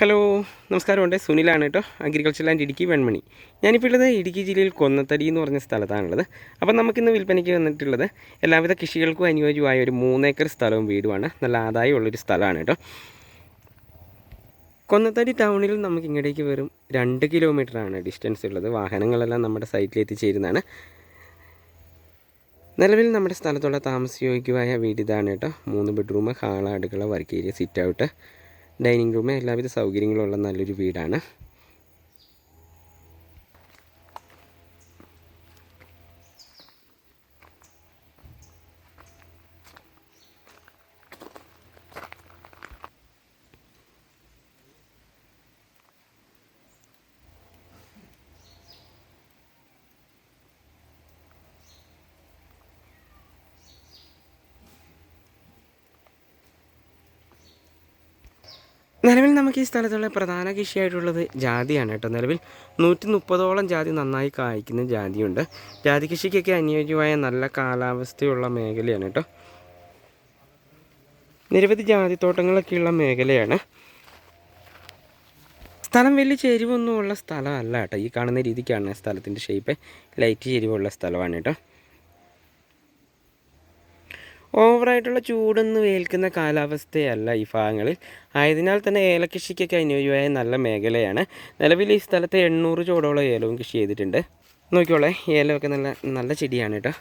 Hello നമസ്കാരം ഉണ്ട് സുനിലാണ് കേട്ടോ. Agriculture land Idukki Venmani. ഞാനിപ്പോൾ ഉള്ളത് ഇടുക്കി ജില്ലയിൽ കൊന്നത്തടി എന്ന് പറഞ്ഞ സ്ഥലത്താണുള്ളത്. അപ്പം നമുക്കിന്ന് വിൽപ്പനയ്ക്ക് വന്നിട്ടുള്ളത് എല്ലാവിധ കൃഷികൾക്കും അനുയോജ്യമായ ഒരു മൂന്നേക്കർ സ്ഥലവും വീടുമാണ്. നല്ല ആദായമുള്ളൊരു സ്ഥലമാണ് കേട്ടോ. കൊന്നത്തടി ടൗണിൽ നമുക്ക് ഇങ്ങോട്ടേക്ക് വെറും രണ്ട് കിലോമീറ്ററാണ് ഡിസ്റ്റൻസ് ഉള്ളത്. വാഹനങ്ങളെല്ലാം നമ്മുടെ സൈറ്റിൽ എത്തിച്ചേരുന്നതാണ്. നിലവിൽ നമ്മുടെ സ്ഥലത്തുള്ള താമസയോഗ്യമായ വീട് ഇതാണ് കേട്ടോ. മൂന്ന് ബെഡ്റൂം ഹാള അടുക്കള work area sit out dining room എല്ലാവിധ സൗകര്യങ്ങളുള്ള നല്ലൊരു വീടാണ്. നിലവിൽ നമുക്ക് ഈ സ്ഥലത്തുള്ള പ്രധാന കൃഷിയായിട്ടുള്ളത് ജാതിയാണ് കേട്ടോ. നിലവിൽ നൂറ്റി മുപ്പതോളം ജാതി നന്നായി കായ്ക്കുന്ന ജാതിയുണ്ട്. ജാതി കൃഷിക്കൊക്കെ അനുയോജ്യമായ നല്ല കാലാവസ്ഥയുള്ള മേഖലയാണ് കേട്ടോ. നിരവധി ജാതിത്തോട്ടങ്ങളൊക്കെയുള്ള മേഖലയാണ്. സ്ഥലം വലിയ ചെരിവൊന്നുമുള്ള സ്ഥലമല്ല കേട്ടോ. ഈ കാണുന്ന രീതിക്കാണ് സ്ഥലത്തിന്റെ ഷേപ്പ് ലൈറ്റ് ചെരിവുള്ള സ്ഥലമാണ് കേട്ടോ. ഓവറായിട്ടുള്ള ചൂടൊന്നും ഏൽക്കുന്ന കാലാവസ്ഥയല്ല ഈ ഭാഗങ്ങളിൽ. ആയതിനാൽ തന്നെ ഏലകൃഷിക്കൊക്കെ അനുയോജ്യമായ നല്ല മേഖലയാണ്. നിലവിൽ ഈ സ്ഥലത്ത് എണ്ണൂറ് ചോടോളം ഏലവും കൃഷി ചെയ്തിട്ടുണ്ട്. നോക്കിക്കോളെ ഏലമൊക്കെ നല്ല നല്ല ചെടിയാണ് കേട്ടോ.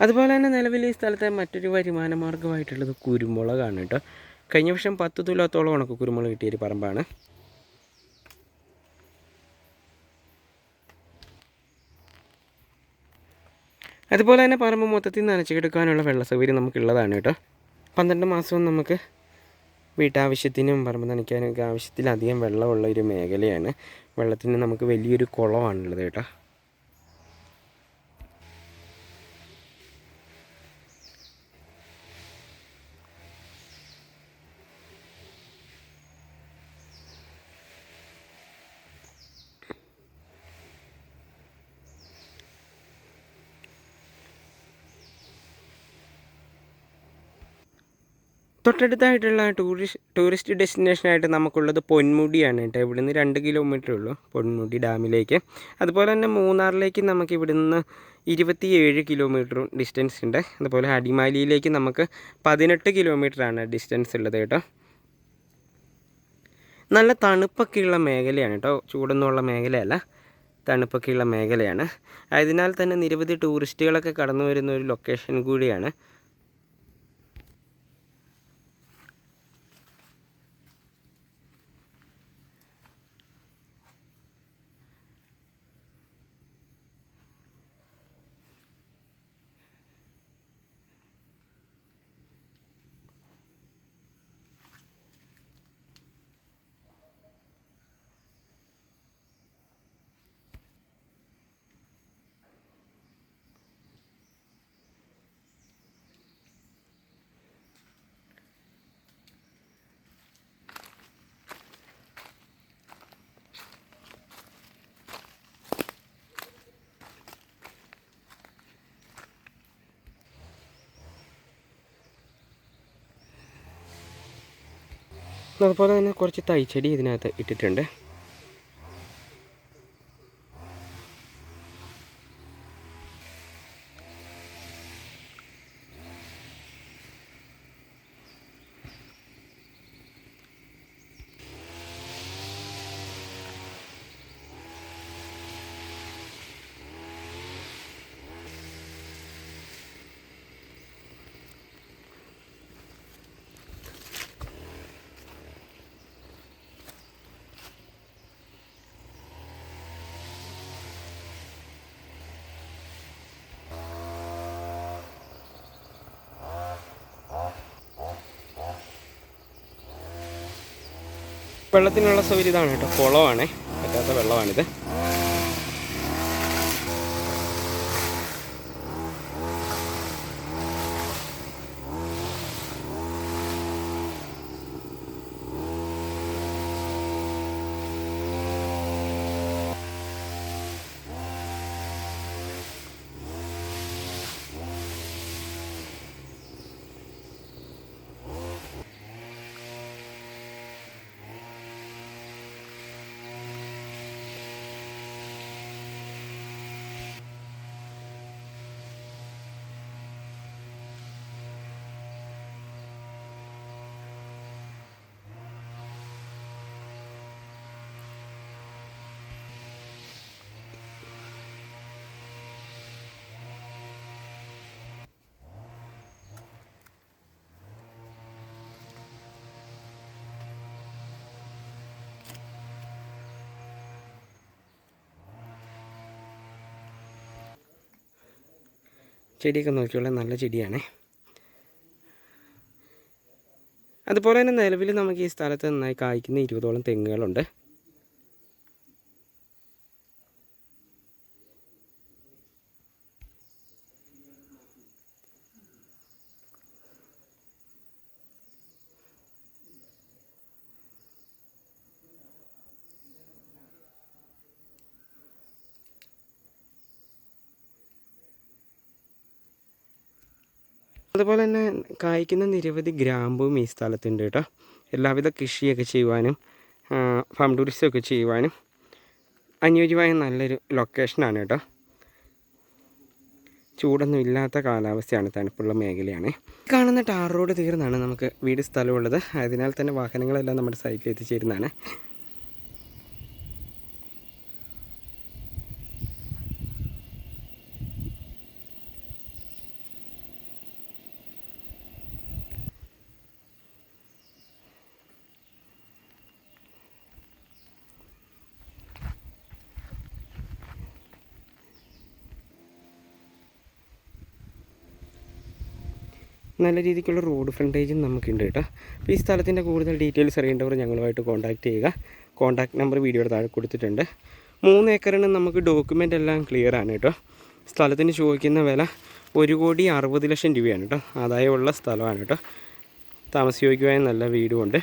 അതുപോലെ തന്നെ നിലവിൽ ഈ സ്ഥലത്തെ മറ്റൊരു വരുമാന മാർഗമായിട്ടുള്ളത് കുരുമുളകാണ് കേട്ടോ. കഴിഞ്ഞ വർഷം പത്ത് തുലാത്തോളം ഉണക്ക് കുരുമുളക് കിട്ടിയൊരു പറമ്പാണ്. അതുപോലെ തന്നെ പറമ്പ് മൊത്തത്തിൽ നനച്ചെടുക്കാനുള്ള വെള്ള സൗകര്യം നമുക്കുള്ളതാണ് കേട്ടോ. പന്ത്രണ്ട് മാസവും നമുക്ക് വീട്ടാവശ്യത്തിനും പറമ്പ് നനയ്ക്കാനൊക്കെ ആവശ്യത്തിലധികം വെള്ളമുള്ള ഒരു മേഖലയാണ്. വെള്ളത്തിന് നമുക്ക് വലിയൊരു കുളമാണുള്ളത് കേട്ടോ. തൊട്ടടുത്തായിട്ടുള്ള ടൂറിസ്റ്റ് ടൂറിസ്റ്റ് ഡെസ്റ്റിനേഷനായിട്ട് നമുക്കുള്ളത് പൊന്മുടിയാണ് കേട്ടോ. ഇവിടെ നിന്ന് രണ്ട് കിലോമീറ്റർ ഉള്ളൂ പൊന്മുടി ഡാമിലേക്ക് അതുപോലെ തന്നെ മൂന്നാറിലേക്ക് നമുക്ക് ഇവിടെ ഇവിടുന്ന് ഇരുപത്തിയേഴ് കിലോമീറ്ററും ഡിസ്റ്റൻസ് ഉണ്ട്. അതുപോലെ അടിമാലിയിലേക്ക് നമുക്ക് പതിനെട്ട് കിലോമീറ്ററാണ് ഡിസ്റ്റൻസ് ഉള്ളത് കേട്ടോ. നല്ല തണുപ്പൊക്കെയുള്ള മേഖലയാണ് കേട്ടോ. ചൂടൊന്നുമുള്ള മേഖലയല്ല. തണുപ്പൊക്കെയുള്ള മേഖലയാണ്. ആയതിനാൽ തന്നെ നിരവധി ടൂറിസ്റ്റുകളൊക്കെ കടന്നു വരുന്ന ഒരു ലൊക്കേഷൻ കൂടിയാണ് അതുപോലെ തന്നെ കുറച്ച് തൈച്ചെടി ഇതിനകത്ത് ഇട്ടിട്ടുണ്ട്. വെള്ളത്തിനുള്ള സൗകര്യം ഇതാണ് കേട്ടോ. കുളമാണ് പറ്റാത്ത വെള്ളമാണിത്. ചെടിയൊക്കെ നോക്കിയുള്ള നല്ല ചെടിയാണ്. അതുപോലെ തന്നെ നിലവിൽ നമുക്ക് ഈ സ്ഥലത്ത് നന്നായി കായ്ക്കുന്ന ഇരുപതോളം തെങ്ങുകളുണ്ട്. അതുപോലെ തന്നെ കായ്ക്കുന്ന നിരവധി ഗ്രാമ്പും ഈ സ്ഥലത്തുണ്ട് കേട്ടോ എല്ലാവിധ കൃഷിയൊക്കെ ചെയ്യുവാനും ഫാം ടൂറിസം ഒക്കെ ചെയ്യുവാനും അനുയോജ്യമായ നല്ലൊരു ലൊക്കേഷനാണ് കേട്ടോ ചൂടൊന്നും ഇല്ലാത്ത കാലാവസ്ഥയാണ് തണുപ്പുള്ള മേഖലയാണ്. കാണുന്ന ടാർ റോഡ് തീർന്നാണ് നമുക്ക് വീട് സ്ഥലമുള്ളത്. അതിനാൽ തന്നെ വാഹനങ്ങളെല്ലാം നമ്മുടെ സൈറ്റിൽ എത്തിച്ചേരുന്നതാണ്. നല്ല രീതിക്കുള്ള റോഡ് ഫ്രണ്ടേജും നമുക്കുണ്ട് കേട്ടോ. അപ്പോൾ ഈ സ്ഥലത്തിന്റെ കൂടുതൽ ഡീറ്റെയിൽസ് അറിയേണ്ടവർ ഞങ്ങളുമായിട്ട് കോൺടാക്റ്റ് ചെയ്യുക. കോൺടാക്ട് നമ്പർ വീഡിയോയുടെ താഴെ കൊടുത്തിട്ടുണ്ട്. മൂന്ന് ഏക്കറിന് നമുക്ക് ഡോക്യുമെന്റ് എല്ലാം ക്ലിയർ ആണ് കേട്ടോ. സ്ഥലത്തിന് ചോദിക്കുന്ന വില ഒരു കോടി അറുപത് ലക്ഷം രൂപയാണ് കേട്ടോ. ആദായമുള്ള സ്ഥലമാണ് കേട്ടോ. താമസിയോഗ്യമായ നല്ല വീടുമുണ്ട്.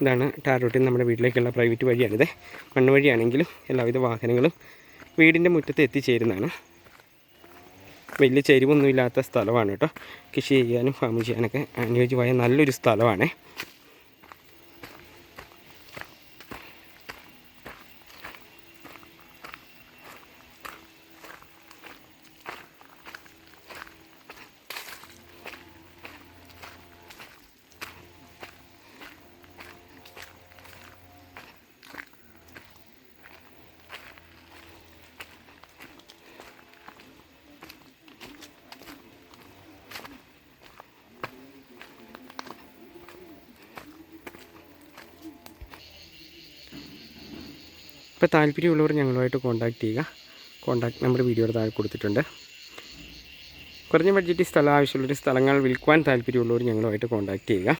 ഇതാണ് ടാരോട്ടിൽ നമ്മുടെ വീട്ടിലേക്കുള്ള പ്രൈവറ്റ് വഴിയാണിത്. മണ്ണ് വഴിയാണെങ്കിലും എല്ലാവിധ വാഹനങ്ങളും വീടിന്റെ മുറ്റത്ത് എത്തിച്ചേരുന്നതാണ്. വലിയ ചെരിവൊന്നുമില്ലാത്ത സ്ഥലമാണ് കേട്ടോ. കൃഷി ചെയ്യാനും ഫാം ചെയ്യാനൊക്കെ അനുയോജ്യമായ നല്ലൊരു സ്ഥലമാണ്. ഇപ്പോൾ താല്പര്യമുള്ളവർ ഞങ്ങളുമായിട്ട് കോൺടാക്റ്റ് ചെയ്യുക. കോൺടാക്ട് നമ്പർ വീഡിയോയുടെ താഴെ കൊടുത്തിട്ടുണ്ട്. കുറഞ്ഞ ബഡ്ജറ്റിൽ സ്ഥലം ആവശ്യമുള്ളൊരു സ്ഥലങ്ങൾ വിൽക്കുവാൻ താല്പര്യമുള്ളവർ ഞങ്ങളുമായിട്ട് കോൺടാക്റ്റ് ചെയ്യുക.